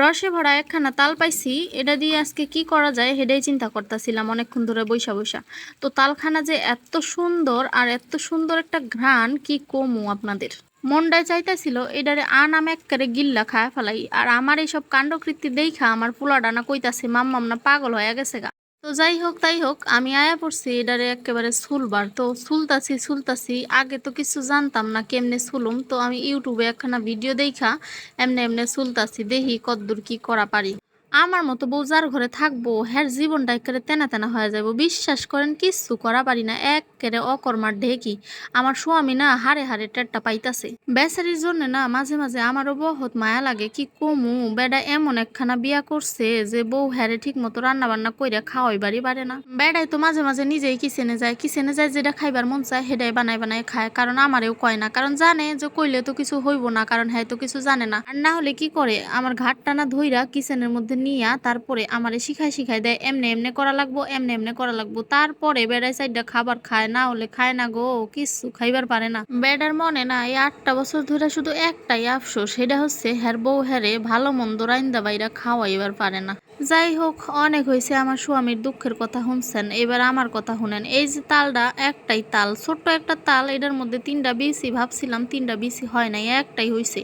রসে ভরা একখানা তাল পাইছি, এটা দিয়ে আজকে কি করা যায় হেডাই চিন্তা করতেছিলাম অনেকক্ষণ ধরে বৈশা বৈশা তো তালখানা যে এত সুন্দর আর এত সুন্দর একটা ঘ্রাণ, কি কমু আপনাদের? মনটায় চাইতেছিল, এটারে এক করে গিল্লা খায় ফেলাই। আর আমার এইসব কাণ্ডকৃতি দেখা আমার পোলা ডানা কইতাছে মাম্মাম না পাগল হয়ে গেছে গা। তো যাই হোক, তাই হোক, আমি আয়া পড়ছি এডারে একেবারে সুলবার তো সুলতাছি সুলতাছি আগে তো কিছু জানতাম না কেমনে সুলুম তো আমি ইউটিউবে একখানা ভিডিও দেখা, এমনি এমনি সুলতাছি দেখি কদ্দূর কি করা পারি। আমার মতো বউ যার ঘরে থাকব হ্যার জীবনটা একেবারে তেনা তেনা হয়ে যাব বিশ্বাস করেন, কিচ্ছু করা পারি না। একেবারে অকর্মার ঢেকি আমার স্বামী না হারে হারে টেরটা পাইতাছে। বেচারির জন্য না মাঝে মাঝে আমারও বহুত মায়া লাগে, কি কমু? বেডা এমন একখানা বিয়া করছে যে বউ হ্যারে ঠিক মতো রান্না বান্না কইরা খাওয়াই বাড়ি পারে না। বেড়াই তো মাঝে মাঝে নিজেই কিচেনে যায় কিচেনে যায় যেটা খাইবার মন চায় সেটাই বানাই বানাই খায়, কারণ আমারেও কয় না। কারণ জানে যে কইলে তো কিছু হইব না, কারণ হ্যাঁ তো কিছু জানে না। আর না হলে কি করে? আমার ঘাট টানা ধইরা কিচেনের মধ্যে নিয়া তারপরে আমারে শিখাই শিখাই দেয়, এমনে এমনে করা লাগবো, এমনে এমনে করা লাগবো। তারপরে বেড়াই সাইডটা খাবার খায় না হলে খায় না গো কিছু খাইবার পারে না। বেডার মনে না, এই আটটা বছর ধরে শুধু একটাই আফসোস, সেটা হচ্ছে হ্যার বউ হ্যারে ভালো মন্দ রাইন্দা বাইরা খাওয়াইবার পারে না। যাই হোক, অনেক হয়েছে, আমার স্বামীর দুঃখের কথা শুনছেন। এবার আমার কথা শুনেন। এই যে তালটা, একটাই তাল, ছোট্ট একটা তাল, এটার মধ্যে তিনটা বিসি, ভাবছিলাম তিনটা বিসি হয় নাই, একটাই হয়েছে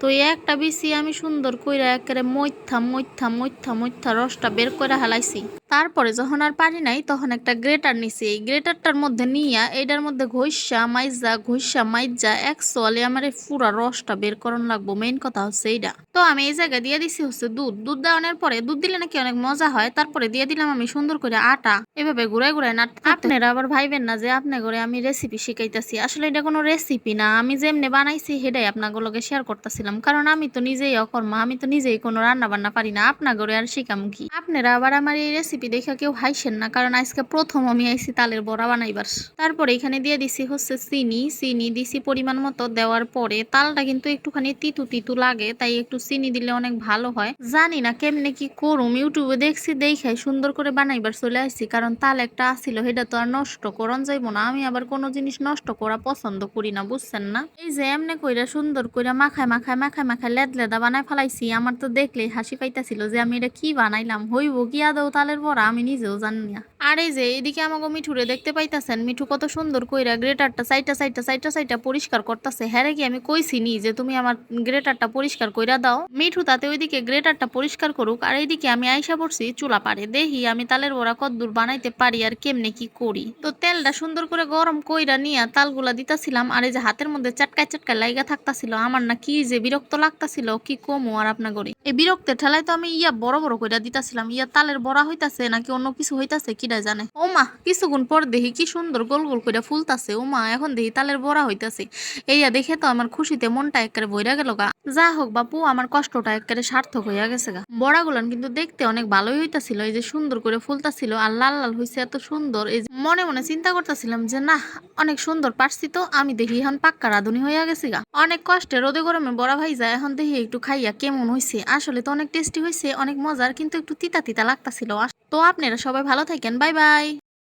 তো এই একটা বিসি আমি সুন্দর কইরা একেবারে মইথা মইথা মইথা মইথা রসটা বের করে হালাইছি। তারপরে যখন আর পারি নাই, তখন একটা গ্রেটার নিছি। এই গ্রেটারটার মধ্যে নিয়া, এটার মধ্যে ঘষা, মাইজা ঘষা, মাইজা এক সোয়ালে আমার এই পুরা রসটা বের করন লাগবো। মেইন কথা হচ্ছে এইটা। তো আমি এই জায়গায় দিয়ে দিছি হচ্ছে দুধ। দুধ দেওয়ানোর পরে, দুধ দিলে নাকি অনেক মজা হয়। তারপরে দিয়ে দিলাম আমি সুন্দর করে আটা। এভাবে ঘুরাই ঘুরাই না আপনারা আবার ভাইবেন না যে আপনি করে আমি রেসিপি শিখাইতেছি। আসলে এটা কোনো রেসিপি না। আমি যেমনি বানাইছি সেটাই আপনাগুলোকে শেয়ার করতেছিলাম। কারণ আমি তো নিজেই অকর্মা। আমি তো নিজেই কোনো রান্না বান্না পারি না। আপনাগরে আর শিখাম কি? আপনারা আবার আমার এই রেসিপি দেখে কেউ হাইছেন না। কারণ আজকে প্রথম আমি আইছি তালের বড়া বানাইবার। তারপরে এখানে দিয়ে দিছি হচ্ছে চিনি। চিনি দিছি পরিমাণ মতো। দেওয়ার পরে তালটা কিন্তু একটুখানি তিতু তিতু লাগে। তাই একটু চিনি দিলে অনেক ভালো হয়। জানি না কেমনে কি করুম ইউটিউবে দেখছি দেখাই সুন্দর করে বানাইবার চলে আসছি। কারণ তাল একটা আসছিল সেটা তো আর নষ্ট করন যাইবো না। আমি আবার কোনো জিনিস নষ্ট করা পছন্দ করি না, বুঝছেন না? এই যে এমনি কইরা সুন্দর কইরা মাখায় মাখায় মাখায় মাখায় লেদ লেদা বানায় ফেলাইছি। আমার তো দেখলেই হাসি পাইতাছিল যে আমি এটা কি বানাইলাম। হইব কি আদৌ তালের বড়া? আমি নিজেও জানি না। আর এই যে এদিকে আমাকে মিঠুরে দেখতে পাইতাছেন, মিঠু কত সুন্দর কইরা গ্রেটারটা সাইডটা সাইডটা সাইডটা সাইডটা পরিষ্কার করতেছে। হ্যাঁ কি আমি কইছি নি যে তুমি আমার গ্রেটারটা পরিষ্কার কইরা দাও? মিঠু তাতে ওইদিকে গ্রেটারটা পরিষ্কার করুক, আর এইদিকে আমি আইসা পড়ছি চুলা পারে দেখি আমি তালের বড়া কদ্দূর বানাইতে পারি আর কেমনে কি করি। তো তেলটা সুন্দর করে গরম কইরা নিয়া তালগুলা দিতাছিলাম আর এই যে হাতের মধ্যে চাটকায় চাটকায় লাইগা থাকতাছিল, আমার না কি যে বিরক্ত লাগতাছিল, কি কমো আর আপনা করি এই বিরক্তের ঠেলায় তো আমি ইয়া বড় বড় কইরা দিতাছিলাম, ইয়া তালের বড়া হইতাছে নাকি অন্য কিছু হইতাছে কিরা জানে। ও মা কিছুক্ষণ পর দেখি কি সুন্দর গোল গোল কইরা ফুলতাছে ও মা এখন দেখি তালের বড়া হইতাছে। এইয়া দেখে তো আমার খুশিতে মনটা একেবারে বইরা গেল গা। যা হোক বাপু, আমার কষ্টটা একেবারে সার্থক হইয়া গেছে গা। বড়াগুলান কিন্তু দেখতে অনেক ভালোই হইতাছিল, এই যে সুন্দর করে ফুলতাছিল আর লাল লাল হইছে এত সুন্দর, এই মনে মনে চিন্তা করতেছিলাম যে না অনেক সুন্দর পারছি তো, আমি দেখি এখন পাক্কা রাঁধুনি হইয়া গেছি গা। অনেক কষ্টে রোদে গরমে বড়া ভাই যায়, এখন দেখি একটু খাইয়া কেমন হইছে। আসলে তো অনেক টেস্টি হইছে, অনেক মজার, কিন্তু একটু তিতা তিতা লাগতাছিল। তো আপনারা সবাই ভালো থাকেন, বাই বাই।